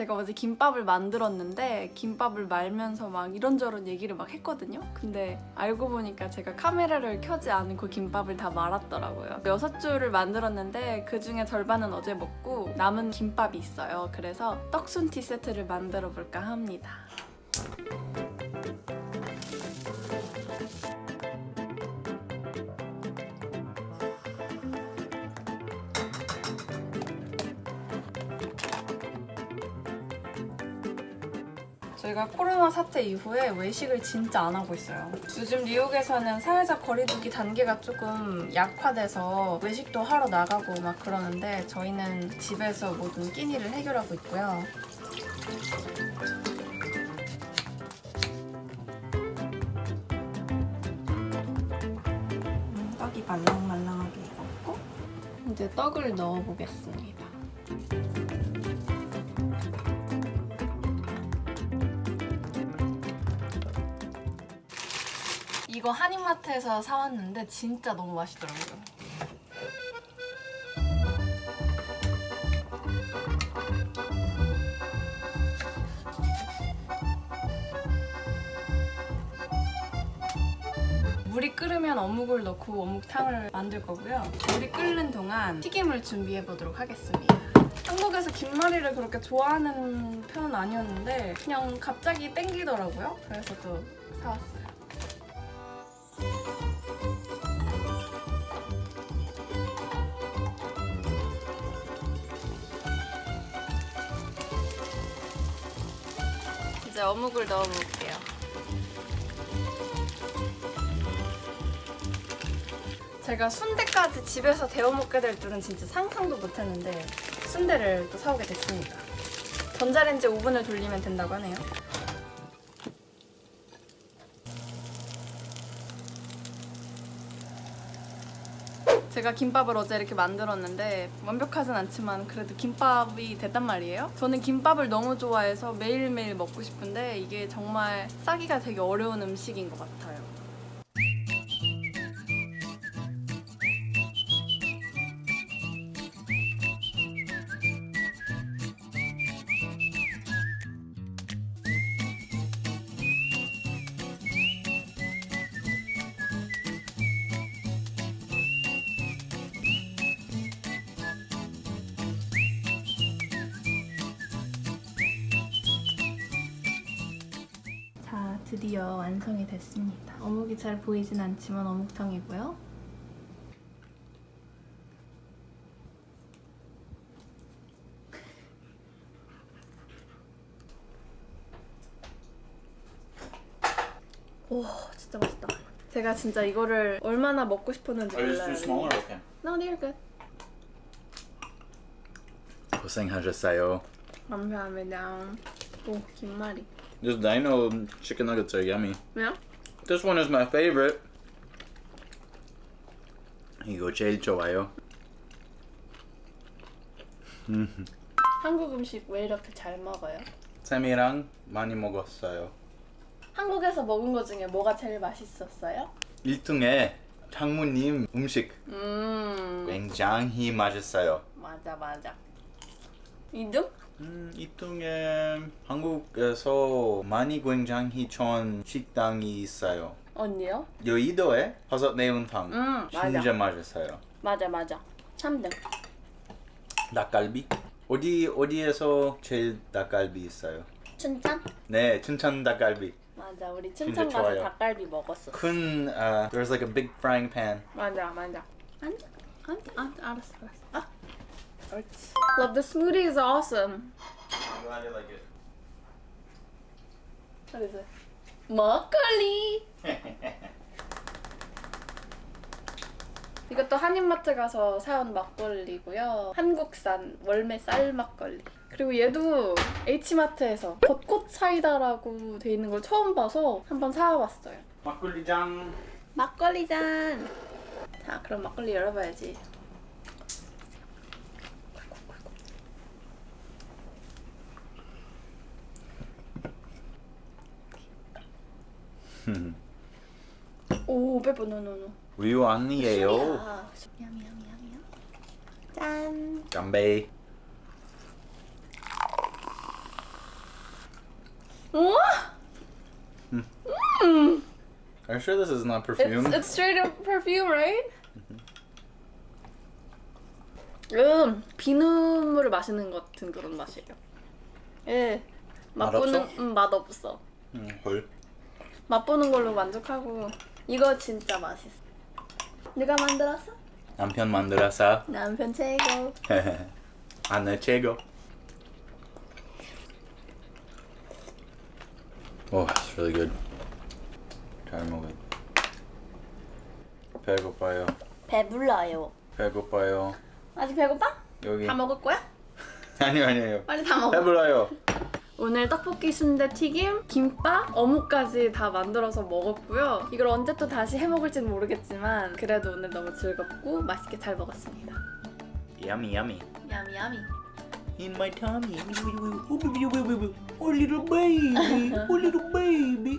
제가 어제 김밥을 만들었는데 김밥을 말면서 막 이런저런 얘기를 막 했거든요. 근데 알고 보니까 제가 카메라를 켜지 않고 김밥을 다 말았더라고요. 여섯 줄을 만들었는데 그 중에 절반은 어제 먹고 남은 김밥이 있어요. 그래서 떡순티 세트를 만들어 볼까 합니다. 저희가 코로나 사태 이후에 외식을 진짜 안 하고 있어요. 요즘 뉴욕에서는 사회적 거리두기 단계가 조금 약화돼서 외식도 하러 나가고 막 그러는데 저희는 집에서 모든 끼니를 해결하고 있고요. 음, 떡이 말랑말랑하게 익었고 이제 떡을 넣어보겠습니다. 이거 한인마트에서 사왔는데 진짜 너무 맛있더라고요. 물이 끓으면 어묵을 넣고 어묵탕을 만들 거고요. 물이 끓는 동안 튀김을 준비해 보도록 하겠습니다. 한국에서 김말이를 그렇게 좋아하는 편은 아니었는데 그냥 갑자기 땡기더라고요. 그래서 또 사왔어요. 이제 어묵을 넣어볼게요. 제가 순대까지 집에서 데워 먹게 될 줄은 진짜 상상도 못했는데 순대를 또 사오게 됐습니다. 전자레인지 오븐을 돌리면 된다고 하네요. 제가 김밥을 어제 이렇게 만들었는데 완벽하진 않지만 그래도 김밥이 됐단 말이에요. 저는 김밥을 너무 좋아해서 매일매일 먹고 싶은데 이게 정말 싸기가 되게 어려운 음식인 것 같아요. 드디어 완성이 됐습니다. 어묵이 잘 보이진 않지만 어묵탕이고요. 오, 진짜 맛있다. 제가 진짜 이거를 얼마나 먹고 싶었는지 Are you 몰라요. Okay. No, they're good. 고생하셨어요. 감사합니다. 오, 김말이. This dino chicken nuggets are yummy. 왜요? This one is my favorite. 이거 제일 좋아요. 한국 음식 왜 이렇게 잘 먹어요? 쌤이랑 많이 먹었어요. 한국에서 먹은 것 중에 뭐가 제일 맛있었어요? 1등에 장모님 음식 음, 굉장히 맛있어요. 맞아 맞아. 2등? 음, 2등에 한국에서 많이 굉장히 좋은 식당이 있어요. 언니요? 여의도에 버섯 매운탕 음, 맞아. 진짜 맛있어요. 맞아 맞아. 3등. 닭갈비? 어디 어디에서 제일 닭갈비 있어요? 춘천? 네, 춘천 닭갈비. 맞아. 우리 진짜 춘천 가서 좋아요. 닭갈비 먹었어. 큰 uh, there's like a big frying pan. 맞아 맞아. 앉아 앉아 앉아 알았어 알았어. 아, 옳지. Love the smoothie is awesome. I'm glad you like it. What is it? 막걸리. 이것도 한인마트 가서 사온 막걸리고요. 한국산 월매 쌀 막걸리. 그리고 얘도 H마트에서 벚꽃 사이다라고 돼 있는 걸 처음 봐서 한번 사와봤어요. 막걸리장. 막걸리 잔. 자, 그럼 막걸리 열어봐야지. 오, 빼빼 노노노. 우유 아니에요. 아, 얌얌얌얌. 짠. 담배. 우와! Are you sure this is not perfume? It's, it's straight up perfume, right? 음, 비누물을 마시는 것 같은 그런 맛이에요. 예. 맛보는 맛없어? 음, 맛 없어. 음, 헐. 맛보는 걸로 만족하고 이거 진짜 맛있어. 누가 만들었어? 남편 만들어서. 남편 최고. 아내 최고. Oh, it's really good. 잘 먹어. 배고파요. 배불러요. 배고파요. 아직 배고파? 여기. 다 먹을 거야? 아니요 아니에요. 빨리 다 먹어. 배불러요. 오늘 떡볶이 순대 튀김, 김밥, 어묵까지 다 만들어서 먹었고요. 이걸 언제 또 다시 해 먹을지는 모르겠지만 그래도 오늘 너무 즐겁고 맛있게 잘 먹었습니다. Yummy yummy. 야미 야미. In my tummy. Oh little baby. Oh little baby.